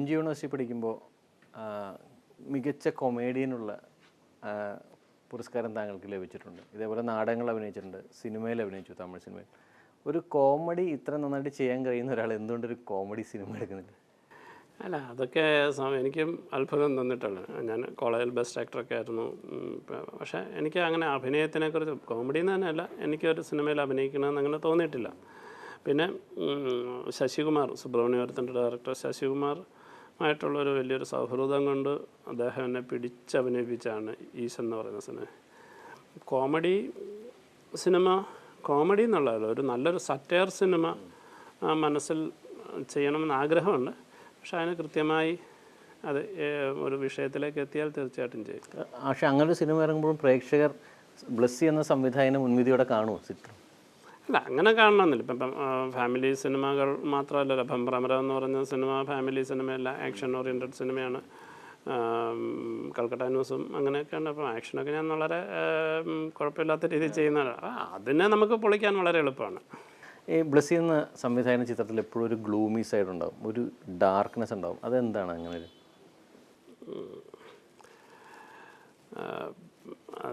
M G university പഠിക്കുമ്പോൾ മികച്ച കൊമേഡിയനുള്ള പുരസ്കാരം താങ്കൾക്ക് ലഭിച്ചിട്ടുണ്ട്. ഇതേപോലെ നാടകങ്ങൾ അഭിനയിച്ചിട്ടുണ്ട്. സിനിമയിൽ അഭിനയിച്ചു തമിഴ് സിനിമയിൽ. ഒരു കോമഡി ഇത്ര നന്നായിട്ട് ചെയ്യാൻ കഴിയുന്ന ഒരാൾ എന്തുകൊണ്ട് ഒരു കോമഡി സിനിമ എടുക്കുന്നില്ല? അല്ല അതൊക്കെ എനിക്കും അത്ഭുതം തന്നിട്ടുണ്ട്. ഞാൻ കോളേജിൽ ബെസ്റ്റ് ആക്ടറൊക്കെ ആയിരുന്നു. പക്ഷേ എനിക്ക് അങ്ങനെ അഭിനയത്തിനെക്കുറിച്ച് കോമഡി എന്ന് തന്നെയല്ല എനിക്കൊരു സിനിമയിൽ അഭിനയിക്കണമെന്ന് അങ്ങനെ തോന്നിയിട്ടില്ല. പിന്നെ ശശികുമാർ സുബ്രഹ്മണ്യപുരത്തിന്റെ ഡയറക്ടർ ശശികുമാർ ആയിട്ടുള്ളൊരു വലിയൊരു സൗഹൃദം കൊണ്ട് അദ്ദേഹം എന്നെ പിടിച്ചഭിനയിപ്പിച്ചാണ് ഈശ് എന്ന് പറയുന്ന സിനിമ. കോമഡി സിനിമ കോമഡി എന്നുള്ളതല്ല ഒരു നല്ലൊരു സറ്റയർ സിനിമ മനസ്സിൽ ചെയ്യണമെന്ന് ആഗ്രഹമുണ്ട്. പക്ഷെ അതിന് കൃത്യമായി അത് ഒരു വിഷയത്തിലേക്ക് എത്തിയാൽ തീർച്ചയായിട്ടും ചെയ്യും പക്ഷെ അങ്ങനെ ഒരു സിനിമ ഇറങ്ങുമ്പോഴും പ്രേക്ഷകർ ബ്ലസ്സി എന്ന സംവിധായകനെ മുൻവിധിയോടെ കാണുമോ ചിത്രം? അല്ല അങ്ങനെ കാണണമെന്നില്ല ഇപ്പം ഇപ്പം ഫാമിലി സിനിമകൾ മാത്രമല്ലല്ലോ. ഇപ്പം ഭ്രമരം എന്ന് പറഞ്ഞ സിനിമ ഫാമിലി സിനിമയല്ല ആക്ഷൻ ഓറിയന്റഡ് സിനിമയാണ് കൽക്കട്ട ന്യൂസും അങ്ങനെയൊക്കെയാണ് അപ്പം ആക്ഷനൊക്കെ ഞാൻ വളരെ കുഴപ്പമില്ലാത്ത രീതിയിൽ ചെയ്യുന്നതാണ്. അതിനെ നമുക്ക് പൊളിക്കാൻ വളരെ എളുപ്പമാണ്. ഈ ബ്ലസ്സി എന്ന സംവിധായകന ചിത്രത്തിൽ എപ്പോഴും ഒരു ഗ്ലൂമി സൈഡ് ഉണ്ടാവും ഒരു ഡാർക്ക്നെസ് ഉണ്ടാവും. അതെന്താണ് അങ്ങനെ ഒരു?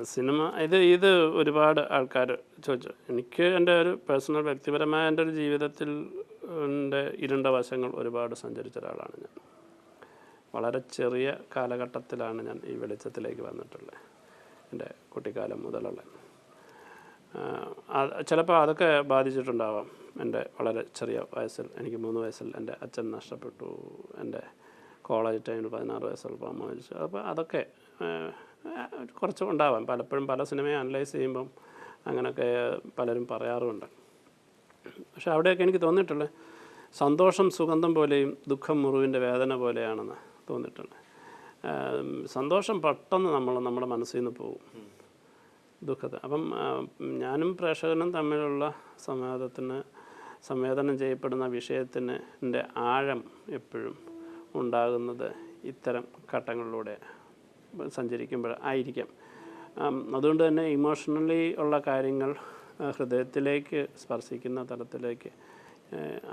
സിനിമ. ഇത് ഇത് ഒരുപാട് ആൾക്കാർ ചോദിച്ചു. എനിക്ക് എന്റെ ഒരു പേഴ്സണൽ വ്യക്തിപരമായ എന്റെ ഒരു ജീവിതത്തിൽ ഇരുണ്ട വശങ്ങൾ ഒരുപാട് സഞ്ചരിച്ച ഒരാളാണ് ഞാൻ. വളരെ ചെറിയ കാലഘട്ടത്തിലാണ് ഞാൻ ഈ വെളിച്ചത്തിലേക്ക് വന്നിട്ടുള്ളത്. എന്റെ കുട്ടിക്കാലം മുതലുള്ള. ചിലപ്പോൾ അതൊക്കെ ബാധിച്ചിട്ടുണ്ടാവാം. എന്റെ വളരെ ചെറിയ വയസ്സിൽ എനിക്ക് മൂന്ന് വയസ്സിൽ എന്റെ അച്ഛൻ നഷ്ടപ്പെട്ടു. എന്റെ കോളേജ് ടൈമിൽ പതിനാറ് വയസ്സുള്ളപ്പോൾ അമ്മ മരിച്ചു. അപ്പോൾ അതൊക്കെ കുറച്ച് ഉണ്ടാവാം പലപ്പോഴും പല സിനിമയും അനലൈസ് ചെയ്യുമ്പം അങ്ങനെയൊക്കെ പലരും പറയാറുമുണ്ട്. പക്ഷെ അവിടെയൊക്കെ എനിക്ക് തോന്നിയിട്ടുള്ളത് സന്തോഷം സുഗന്ധം പോലെയും ദുഃഖം മുറിവിന്റെ വേദന പോലെയാണെന്ന് തോന്നിയിട്ടുണ്ട്. സന്തോഷം പെട്ടെന്ന് നമ്മൾ നമ്മുടെ മനസ്സിൽ നിന്ന് പോകും. ദുഃഖത്തെ അപ്പം ഞാനും പ്രേക്ഷകനും തമ്മിലുള്ള സംവാദത്തിന് സംവേദനം ചെയ്യപ്പെടുന്ന വിഷയത്തിന്റെ ആഴം എപ്പോഴും ഉണ്ടാകുന്നത് ഇത്തരം ഘട്ടങ്ങളിലൂടെ സഞ്ചരിക്കുമ്പോൾ ആയിരിക്കാം അതുകൊണ്ട് തന്നെ ഇമോഷണലി ഉള്ള കാര്യങ്ങൾ ഹൃദയത്തിലേക്ക് സ്പർശിക്കുന്ന തലത്തിലേക്ക്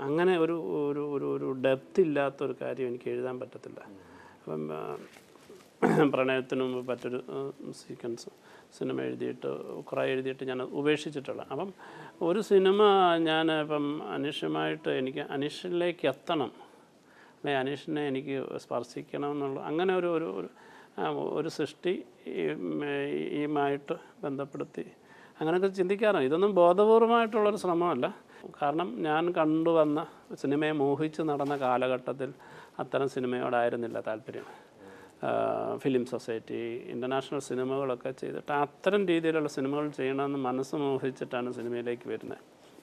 അങ്ങനെ ഒരു ഒരു ഒരു ഒരു ഡെപ്ത് ഇല്ലാത്തൊരു കാര്യം എനിക്ക് എഴുതാൻ പറ്റത്തില്ല. അപ്പം പ്രണയത്തിന് മുമ്പ് മറ്റൊരു സീക്വൻസ് സിനിമ എഴുതിയിട്ട് കുറേ എഴുതിയിട്ട് ഞാൻ ഉപേക്ഷിച്ചിട്ടുള്ള. അപ്പം ഒരു സിനിമ ഞാൻ ഇപ്പം അനീഷുമായിട്ട് എനിക്ക് അനീഷിലേക്ക് എത്തണം. അല്ലെ അനീഷിനെ എനിക്ക് സ്പർശിക്കണം എന്നുള്ള അങ്ങനെ ഒരു ഒരു ഒരു സൃഷ്ടി ഈ- ഈയുമായിട്ട് ബന്ധപ്പെടുത്തി. അങ്ങനെയൊക്കെ ചിന്തിക്കാറുണ്ട്. ഇതൊന്നും ബോധപൂർവമായിട്ടുള്ളൊരു ശ്രമമല്ല. കാരണം ഞാൻ കണ്ടുവന്ന സിനിമയെ മോഹിച്ച് നടന്ന കാലഘട്ടത്തിൽ അത്തരം സിനിമയോടായിരുന്നില്ല താല്പര്യം. ഫിലിം സൊസൈറ്റി ഇന്റർനാഷണൽ സിനിമകളൊക്കെ ചെയ്തിട്ട് അത്തരം രീതിയിലുള്ള സിനിമകൾ ചെയ്യണമെന്ന് മനസ്സ് മോഹിച്ചിട്ടാണ് സിനിമയിലേക്ക് വരുന്നത്.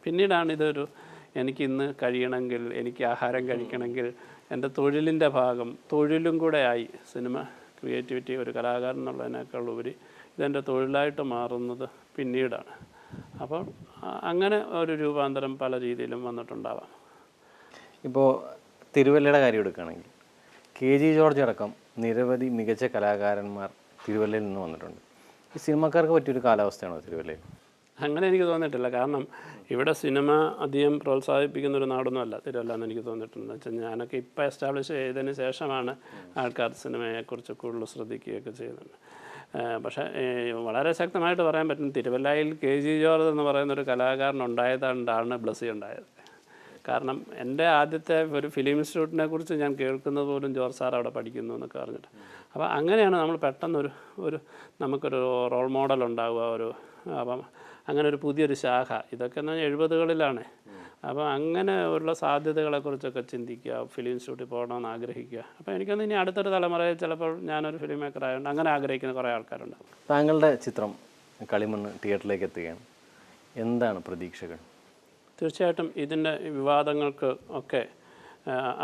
പിന്നീടാണ് ഇതൊരു എനിക്ക് ഇന്ന് കഴിയണമെങ്കിൽ എനിക്ക് ആഹാരം കഴിക്കണമെങ്കിൽ എന്റെ തൊഴിലിന്റെ ഭാഗം തൊഴിലും കൂടെ ആയി സിനിമ ക്രിയേറ്റിവിറ്റി ഒരു കലാകാരൻ എന്നുള്ളതിനേക്കാൾ ഉപരി ഇതെന്റെ തൊഴിലായിട്ട് മാറുന്നത് പിന്നീടാണ്. അപ്പോൾ അങ്ങനെ ഒരു രൂപാന്തരം പല രീതിയിലും വന്നിട്ടുണ്ടാവാം. ഇപ്പോൾ തിരുവല്ലയുടെ കാര്യം എടുക്കുകയാണെങ്കിൽ കെ ജി ജോർജ് അടക്കം നിരവധി മികച്ച കലാകാരന്മാർ തിരുവല്ലയിൽ നിന്ന് വന്നിട്ടുണ്ട്. ഈ സിനിമക്കാർക്ക് പറ്റിയൊരു കാലാവസ്ഥയാണോ തിരുവല്ലയിൽ? അങ്ങനെ എനിക്ക് തോന്നിയിട്ടില്ല. കാരണം ഇവിടെ സിനിമ അധികം പ്രോത്സാഹിപ്പിക്കുന്ന ഒരു നാടൊന്നുമല്ല തിരുവല്ല എന്ന് എനിക്ക് തോന്നിയിട്ടുണ്ട്. വെച്ചാൽ ഞാനൊക്കെ ഇപ്പോൾ എസ്റ്റാബ്ലിഷ് ചെയ്തതിന് ശേഷമാണ് ആൾക്കാർ സിനിമയെക്കുറിച്ച് കൂടുതൽ ശ്രദ്ധിക്കുകയൊക്കെ ചെയ്യുന്നുണ്ട് ഏഹ് പക്ഷേ വളരെ ശക്തമായിട്ട് പറയാൻ പറ്റും തിരുവല്ലയിൽ കെ ജി ജോർജ് എന്ന് പറയുന്ന ഒരു കലാകാരൻ ഉണ്ടായതുകൊണ്ടാണ് ബ്ലസ്സി ഉണ്ടായത്. കാരണം എന്റെ ആദ്യത്തെ ഒരു ഫിലിം ഇൻസ്റ്റിറ്റ്യൂട്ടിനെ കുറിച്ച് ഞാൻ കേൾക്കുന്നത് പോലും ജോർജ് സാർ അവിടെ പഠിക്കുന്നു എന്നൊക്കെ പറഞ്ഞിട്ട്. അപ്പോൾ അങ്ങനെയാണ് നമ്മൾ പെട്ടെന്നൊരു ഒരു നമുക്കൊരു റോൾ മോഡൽ ഉണ്ടാവുക ഒരു അപ്പം അങ്ങനെ ഒരു പുതിയൊരു ശാഖ. ഇതൊക്കെ എന്ന് പറഞ്ഞാൽ എഴുപതുകളിലാണ്. അപ്പോൾ അങ്ങനെ ഉള്ള സാധ്യതകളെക്കുറിച്ചൊക്കെ ചിന്തിക്കുക ഫിലിം ഇൻസ്റ്റിറ്റ്യൂട്ടിൽ പോകണമെന്ന് ആഗ്രഹിക്കുക. അപ്പോൾ എനിക്കൊന്ന് ഇനി അടുത്തൊരു തലമുറയിൽ ചിലപ്പോൾ ഞാനൊരു ഫിലിം മേക്കർ ആയതുകൊണ്ട് അങ്ങനെ ആഗ്രഹിക്കുന്ന കുറേ ആൾക്കാരുണ്ട് താങ്കളുടെ ചിത്രം കളിമണ്ണ് തിയേറ്ററിലേക്ക് എത്തുകയാണ്. എന്താണ് പ്രതീക്ഷകൾ? തീർച്ചയായിട്ടും ഇതിന്റെ വിവാദങ്ങൾക്ക് ഒക്കെ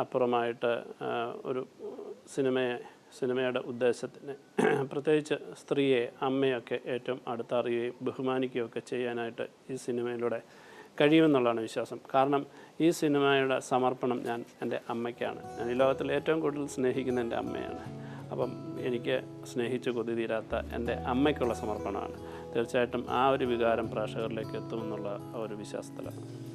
അപ്പുറമായിട്ട് ഒരു സിനിമയെ സിനിമയുടെ ഉദ്ദേശത്തിന്. പ്രത്യേകിച്ച് സ്ത്രീയെ അമ്മയൊക്കെ ഏറ്റവും അടുത്തറിയുകയും ബഹുമാനിക്കുകയൊക്കെ ചെയ്യാനായിട്ട് ഈ സിനിമയിലൂടെ കഴിയുമെന്നുള്ളതാണ് വിശ്വാസം. കാരണം ഈ സിനിമയുടെ സമർപ്പണം ഞാൻ എന്റെ അമ്മയ്ക്കാണ്. ഞാൻ ഈ ലോകത്തിൽ ഏറ്റവും കൂടുതൽ സ്നേഹിക്കുന്ന എന്റെ അമ്മയാണ്. അപ്പം എനിക്ക് സ്നേഹിച്ച് കൊതി തീരാത്ത എന്റെ അമ്മയ്ക്കുള്ള സമർപ്പണമാണ്. തീർച്ചയായിട്ടും ആ ഒരു വികാരം പ്രേക്ഷകരിലേക്ക് എത്തുമെന്നുള്ള ഒരു വിശ്വാസത്തിലാണ്.